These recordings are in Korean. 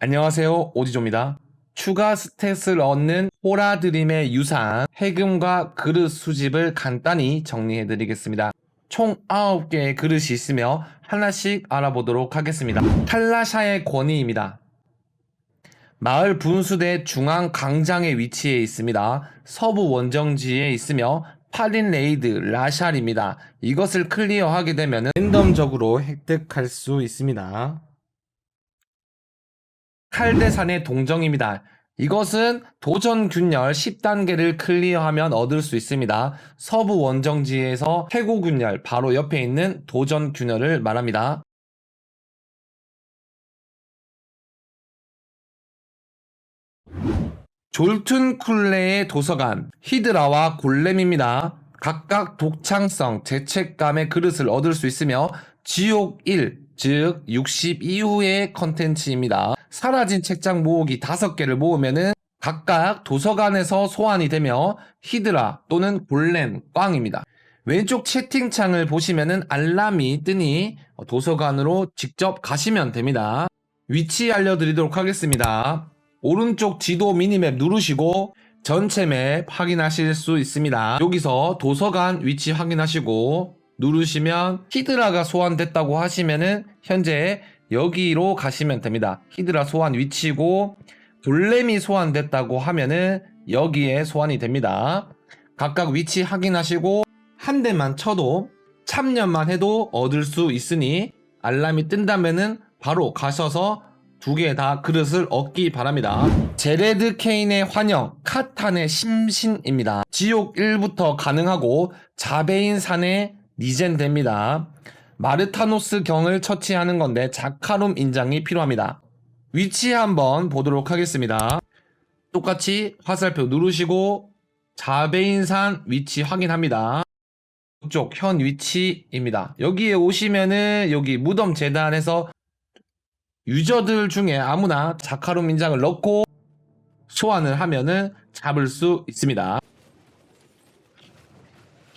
안녕하세요 오디조입니다. 추가 스탯을 얻는 호라드림의 유산 해금과 그릇 수집을 간단히 정리해 드리겠습니다. 총 9개의 그릇이 있으며 하나씩 알아보도록 하겠습니다. 탈라샤의 권위입니다. 마을 분수대 중앙 광장에 위치해 있습니다. 서부 원정지에 있으며 8인 레이드 라샬입니다. 이것을 클리어하게 되면 랜덤적으로 획득할 수 있습니다. 칼대산의 동정입니다. 이것은 도전 균열 10단계를 클리어하면 얻을 수 있습니다. 서부 원정지에서 해고 균열 바로 옆에 있는 도전 균열을 말합니다. 졸툰쿨레의 도서관 히드라와 골렘입니다. 각각 독창성, 죄책감의 그릇을 얻을 수 있으며 지옥 1, 즉 60 이후의 컨텐츠입니다. 사라진 책장 모으기 5개를 모으면은 각각 도서관에서 소환이 되며 히드라 또는 골렘, 꽝입니다. 왼쪽 채팅창을 보시면은 알람이 뜨니 도서관으로 직접 가시면 됩니다. 위치 알려드리도록 하겠습니다. 오른쪽 지도 미니맵 누르시고 전체 맵 확인하실 수 있습니다. 여기서 도서관 위치 확인하시고 누르시면 히드라가 소환됐다고 하시면은 현재 여기로 가시면 됩니다. 히드라 소환 위치고 골렘이 소환됐다고 하면은 여기에 소환이 됩니다. 각각 위치 확인하시고 한 대만 쳐도 참여만 해도 얻을 수 있으니 알람이 뜬다면은 바로 가셔서 두 개 다 그릇을 얻기 바랍니다. 제레드 케인의 환영, 카탄의 심신입니다. 지옥 1부터 가능하고 자베인 산의 리젠됩니다. 마르타노스 경을 처치하는 건데 자카룸 인장이 필요합니다. 위치 한번 보도록 하겠습니다. 똑같이 화살표 누르시고 자베인산 위치 확인합니다. 이쪽 현 위치입니다. 여기에 오시면은 여기 무덤 재단에서 유저들 중에 아무나 자카룸 인장을 넣고 소환을 하면은 잡을 수 있습니다.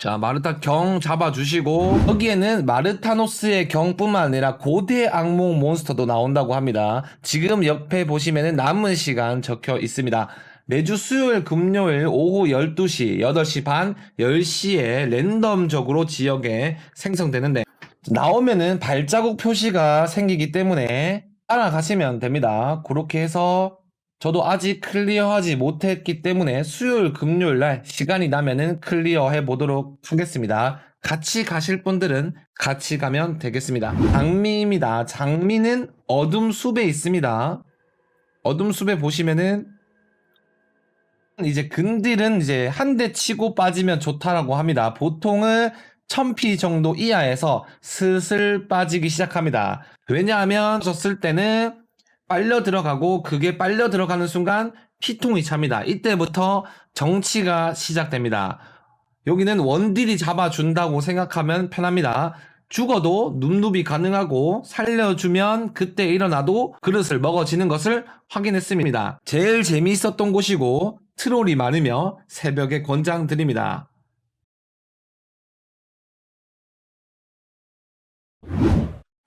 자, 마르타 경 잡아주시고, 여기에는 마르타노스의 경뿐만 아니라 고대 악몽 몬스터도 나온다고 합니다. 지금 옆에 보시면은 남은 시간 적혀 있습니다. 매주 수요일, 금요일 오후 12시, 8시 반, 10시에 랜덤적으로 지역에 생성되는데, 나오면은 발자국 표시가 생기기 때문에 따라가시면 됩니다. 그렇게 해서 저도 아직 클리어하지 못했기 때문에 수요일, 금요일 날 시간이 나면은 클리어해 보도록 하겠습니다. 같이 가실 분들은 같이 가면 되겠습니다. 장미입니다. 장미는 어둠 숲에 있습니다. 어둠 숲에 보시면은 이제 근딜은 이제 한 대 치고 빠지면 좋다라고 합니다. 보통은 1000피 정도 이하에서 슬슬 빠지기 시작합니다. 왜냐하면 졌을 때는 빨려 들어가고 그게 빨려 들어가는 순간 피통이 찹니다. 이때부터 정치가 시작됩니다. 여기는 원딜이 잡아준다고 생각하면 편합니다. 죽어도 눕눕이 가능하고 살려주면 그때 일어나도 그릇을 먹어지는 것을 확인했습니다. 제일 재미있었던 곳이고 트롤이 많으며 새벽에 권장 드립니다.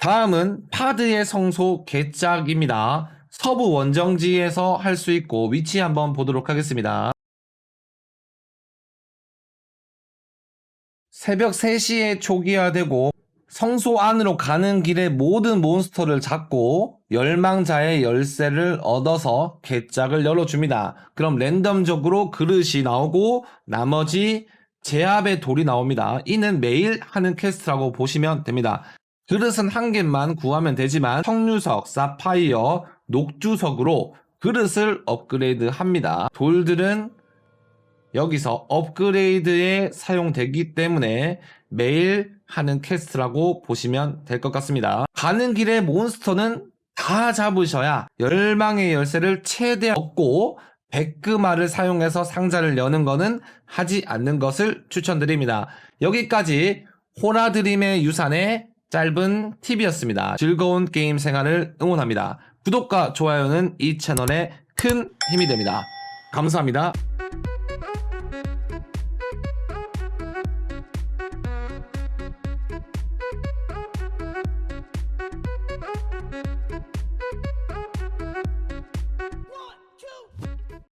다음은 파드의 성소 개짝입니다. 서부 원정지에서 할 수 있고 위치 한번 보도록 하겠습니다. 새벽 3시에 초기화되고 성소 안으로 가는 길에 모든 몬스터를 잡고 열망자의 열쇠를 얻어서 개짝을 열어줍니다. 그럼 랜덤적으로 그릇이 나오고 나머지 제압의 돌이 나옵니다. 이는 매일 하는 퀘스트라고 보시면 됩니다. 그릇은 한 개만 구하면 되지만 석류석, 사파이어, 녹주석으로 그릇을 업그레이드 합니다. 돌들은 여기서 업그레이드에 사용되기 때문에 매일 하는 퀘스트라고 보시면 될 것 같습니다. 가는 길에 몬스터는 다 잡으셔야 열망의 열쇠를 최대 얻고 백금화를 사용해서 상자를 여는 거는 하지 않는 것을 추천드립니다. 여기까지 호라드림의 유산의 짧은 팁이었습니다. 즐거운 게임 생활을 응원합니다. 구독과 좋아요는 이 채널에 큰 힘이 됩니다. 감사합니다.